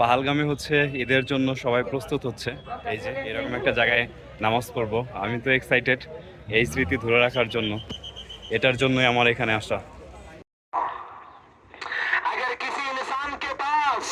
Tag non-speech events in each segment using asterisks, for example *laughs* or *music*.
পাহালগামে হচ্ছে ঈদের জন্য সবাই প্রস্তুত হচ্ছে এই যে এরকম একটা জায়গায় নামাজ পড়বো আমি তো এক্সাইটেড এই স্মৃতি ধরে রাখার জন্য এটার জন্যই আমার এখানে আসা अगर किसी इंसान के पास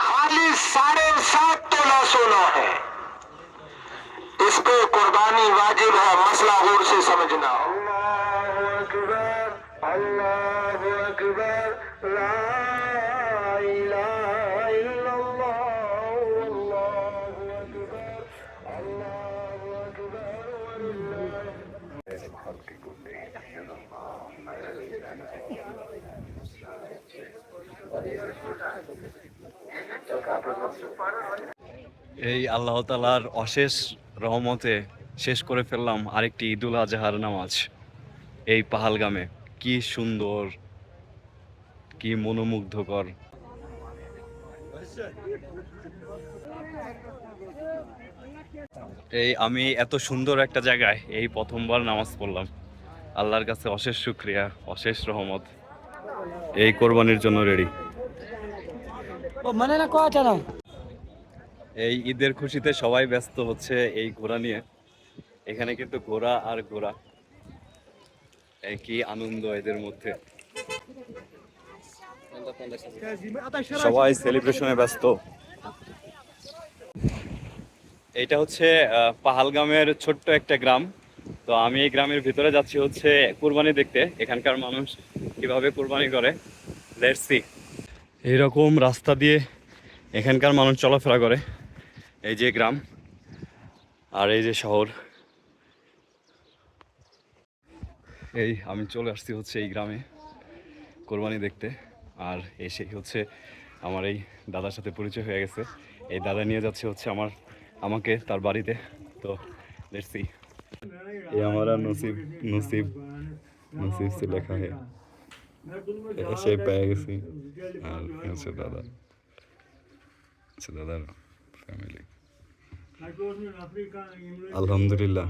खाली साढ़े सात तोला सोना है इस पे कुर्बानी वाजिब है मसला गौर से समझना अल्लाह अकबर अल्लाह अकबर এই আল্লাহ তালার অশেষ রহমতে শেষ করে ফেললাম আরেকটি ঈদুল আজহার নামাজ। এই পাহালগামে। কি সুন্দর, কি মনোমুগ্ধকর। এই আমি এত সুন্দর একটা জায়গায় এই প্রথমবার নামাজ পড়লাম। আল্লাহর কাছে অশেষ শুক্রিয়া, অশেষ রহমত। এই কোরবানির জন্য রেডি মানে না কথা না এই ঈদের খুশিতে সবাই ব্যস্ত হচ্ছে এই ঘোড়া নিয়ে। এখানে কিন্তু ঘোড়া আর ঘোড়া। একই আনন্দ এদের মধ্যে। সবাই সেলিব্রেশনে ব্যস্ত। এটা হচ্ছে পাহালগামের ছোট্ট একটা গ্রাম। তো আমি এই গ্রামের ভিতরে যাচ্ছি হচ্ছে কুরবানি দেখতে। এখানকার মানুষ কীভাবে কুরবানি করে। লেটস এইরকম রাস্তা দিয়ে এখানকার মানুষ চলাফেরা করে। এই যে গ্রাম আর এই যে শহর। এই আমি চলে আসছি হচ্ছে এই গ্রামে কোরবানি দেখতে। আর এসে হচ্ছে আমার এই দাদার সাথে পরিচয় হয়ে গেছে। এই দাদা নিয়ে যাচ্ছে হচ্ছে আমার, আমাকে তার বাড়িতে। তো দেখছি এই আমার নসিব নসিব নসিব সে লেখা হে এসে পেয়ে গেছি। আর হচ্ছে দাদা। আচ্ছা দাদার ফ্যামিলি আলহামদুলিল্লাহ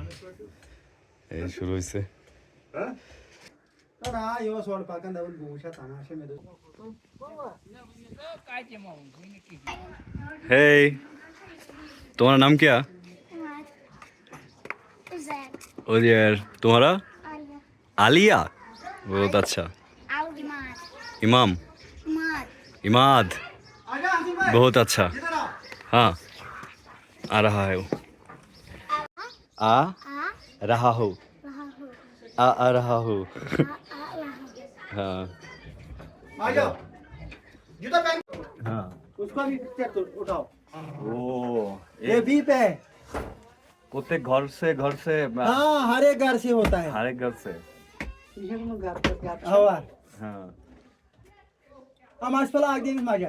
এই শুরু হয়েছে হ্যাঁ? হেই তোমার নাম क्या उजैर तुम्हारा आलिया बहुत अच्छा इमाम इमाद बहुत अच्छा इधर आओ हाँ आ रहा है वो आ A. रहा हो Rahu. आ आ रहा हो A. A. Rahu. हाँ आ जाओ जूता पहन हाँ उसको भी चेक तो उठाओ ओ ये बी पे है प्रत्येक घर से घर से हाँ हर एक घर से होता है हर एक घर से हवा हाँ हाँ माशपला आग दिन मजा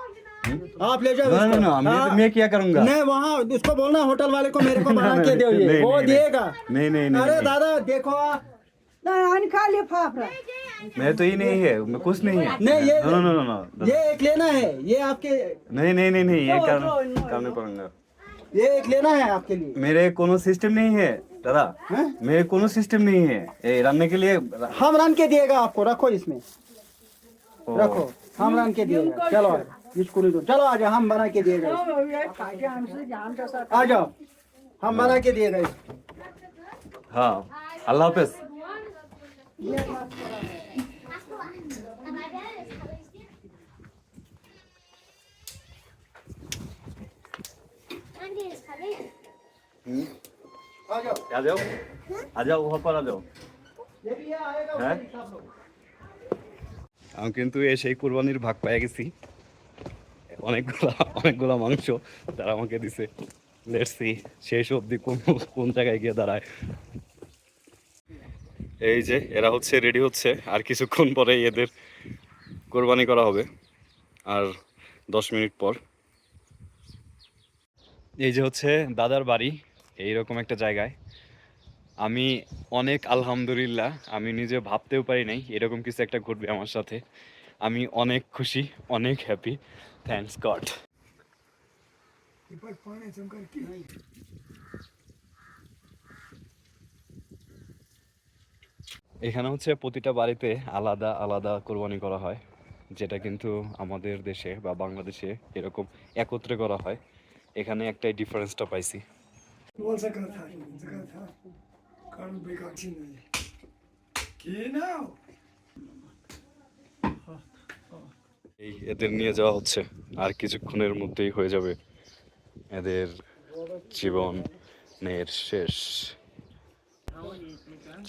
आप ले जाओ ना ना ना मैं, हाँ, मैं क्या करूँगा? नहीं वहाँ उसको बोलना होटल वाले को मेरे को *laughs* बना के दो ये। वो नहीं, दिएगा। नहीं नहीं नहीं अरे दादा देखो नाही लिफाफ मेरे तो ये नहीं है मैं कुछ नहीं है। नहीं, ये- नो नो नो नो ये एक लेना है ये आपके नहीं नहीं नहीं नहीं ये नो, कर नो, नो, करने नो। पड़ेगा ये एक लेना है आपके लिए। मेरे कोनो सिस्टम नहीं है दादा। मेरे कोनो सिस्टम नहीं है। ये रखने के लिए हम रन के दिएगा आपको रखो इसमें। रखो हम रन के दिएगा। चलो। इसको नहीं दो चलो आ जाओ हम बना के दिएगा इसको। खाटे आमचं जाम तसा आ जाओ हम बना के दिएगा इसको हाँ अल्लाह हाफिज Andy is coming. आ जाओ आ जाओ आ जाओ वहाँ पर आ जाओ ये भी यहाँ आएगा हैं? उसके हिसाब लो। আমি কিন্তু এই সেই কুরবানির ভাগ পেয়ে গেছি অনেকগুলা অনেকগুলা মাংস তারা আমাকে দিছে। লেটসি শেষ অবধি কোন কোন জায়গায় গিয়ে দাঁড়ায়। এই যে, এরা হচ্ছে রেডি হচ্ছে, আর কিছুক্ষণ পরে এদের কোরবানি করা হবে। আর দশ মিনিট পর। এই যে হচ্ছে, দাদার বাড়ি, এইরকম একটা জায়গায়। আমি অনেক আলহামদুলিল্লাহ, আমি নিজে ভাবতেও পারি নাই, এরকম কিছু একটা ঘটবে আমার সাথে। আমি অনেক খুশি অনেক হ্যাপি থ্যাংকস গড এখানে হচ্ছে প্রতিটা বাড়িতে আলাদা আলাদা কোরবানি করা হয় যেটা কিন্তু আমাদের দেশে বা বাংলাদেশে এরকম একত্রে করা হয়। এখানে একটাই ডিফারেন্সটা পাইছি। কি নাও? এই এদের নিয়ে যাওয়া হচ্ছে। আর কিছুক্ষণের মধ্যেই হয়ে যাবে এদের জীবনের শেষ।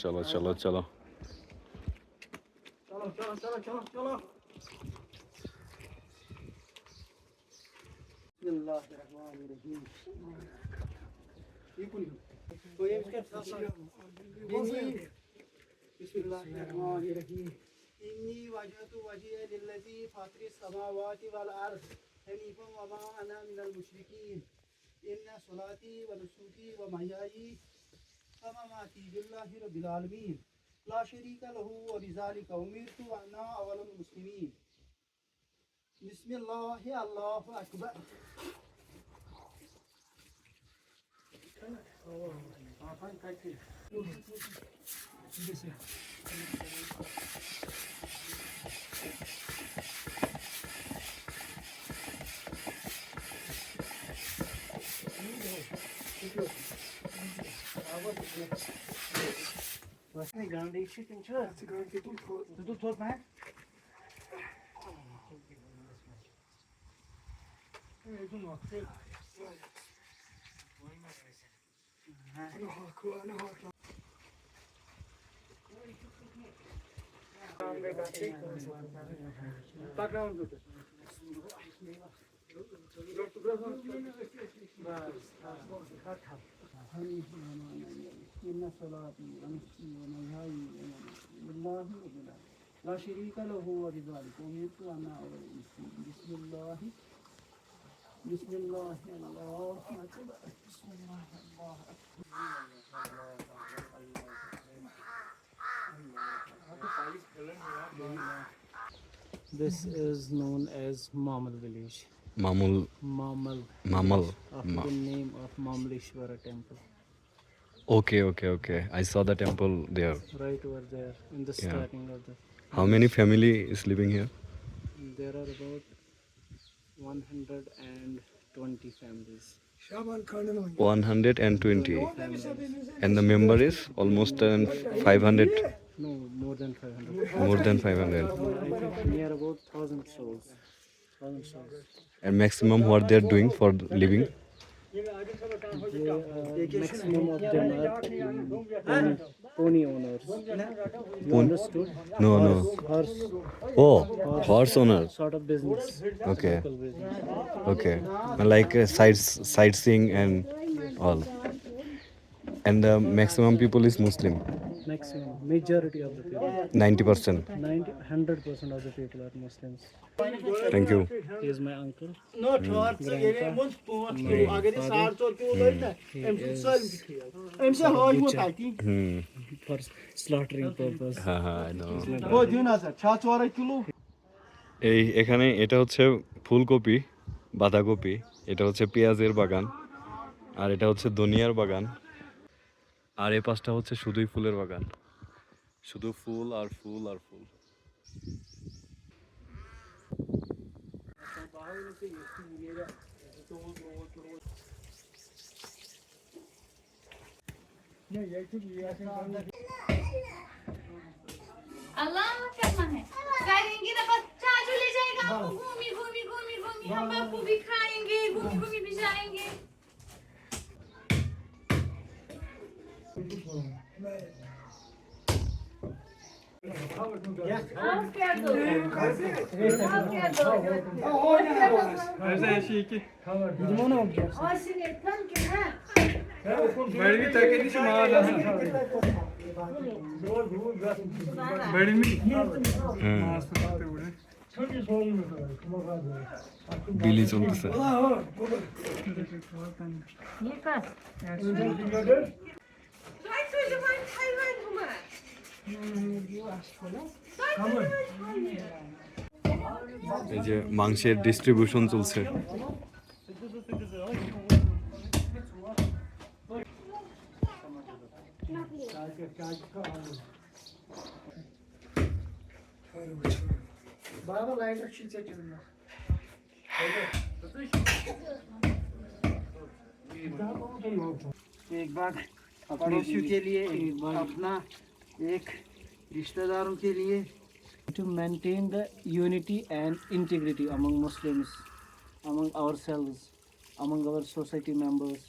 চলো চলো চলো। চলো চলো চলো চলো চলো فاطر السماوات والأرض حنيفا وما أنا من المشركين إن صلاتي ونسكي ومحياي ومماتي لله رب العالمين لا شريك له وبذلك أمرت وأنا أول المسلمين بسم الله الله أكبر Thank you. Ne grande işi kim çıkar? Tutu tut ben. Evet, bunu atıyor. Background إن صلاتي ونسكي ومحياي لله رب العالمين لا شريك له وبذلك أمرت أنا أول مسلم بسم الله بسم الله الله أكبر بسم الله الله أكبر This is known as Mamal village. Mamul. Mamal. Mamal. After the name of Mamalishwara temple. Okay, okay, okay. I saw the temple there. Right over there in the Yeah. starting of the. How many family is living here? There are about 120 families. 120. And the member is almost 500, No, more than 500. more than 500. I think near about 1,000 souls. 1,000 souls. And maximum what they are doing for living? They, uh, maximum of them are um, pony, pony owners. You understood? no no Horse oh horse owner sort of business. okay Local business. okay like uh, sights sightseeing and all and the maximum people is muslim Maximum, majority of the people. 90 percent 90, 100% of the people are Muslims. thank you He is my uncle. Not hard. Grandpa. kilo. Agar father. saat çor kilo değil de. He Em is tutsal bir kilo. Em se hoş mu taki? hmm for slaughtering purpose. ha ha I know O diyor nazar. Çat çora kilo. এই এখানে এটা হচ্ছে ফুলকপি বাঁধাকপি এটা হচ্ছে পেঁয়াজের বাগান আর এটা হচ্ছে ধনিয়ার বাগান আর এই পাশটা হচ্ছে শুধুই ফুলের বাগান শুধু ফুল আর ফুল আর ফুল अल्लाह करना है करेंगे ना बच्चा जो ले जाएगा आपको घूमी घूमी घूमी घूमी हम आपको भी खाएंगे घूमी घूमी भी जाएंगे Her şey iki. Bizim onu yapacağız. Benim takip için mağara. Benim Billy oldu sen. Niye kas? এই যে মাংসের ডিস্ট্রিবিউশন চলছে बराबर लाइट अच्छी से चलना एक बार to maintain the unity and integrity among Muslims among ourselves among our society members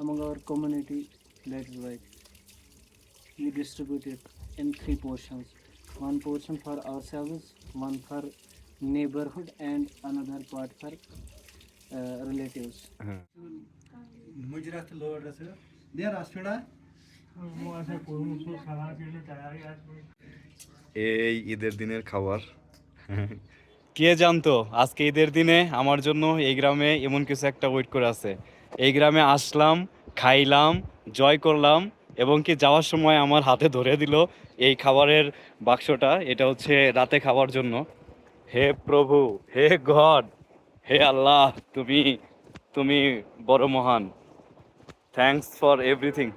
among our community let is wait you distributed in three portions one portion for ourselves one for neighbourhood and another part for relative मुजरा लोड़ এই ঈদের দিনের খাবার। কে জানতো? আজকে ঈদের দিনে আমার জন্য এই গ্রামে এমন কিছু একটা ওয়েট করে আছে। এই গ্রামে আসলাম, খাইলাম, জয় করলাম এবং কি যাওয়ার সময় আমার হাতে ধরে দিল এই খাবারের বাক্সটা। এটা হচ্ছে রাতে খাওয়ার জন্য। হে প্রভু, হে গড, হে আল্লাহ, তুমি তুমি বড় মহান। Thanks for everything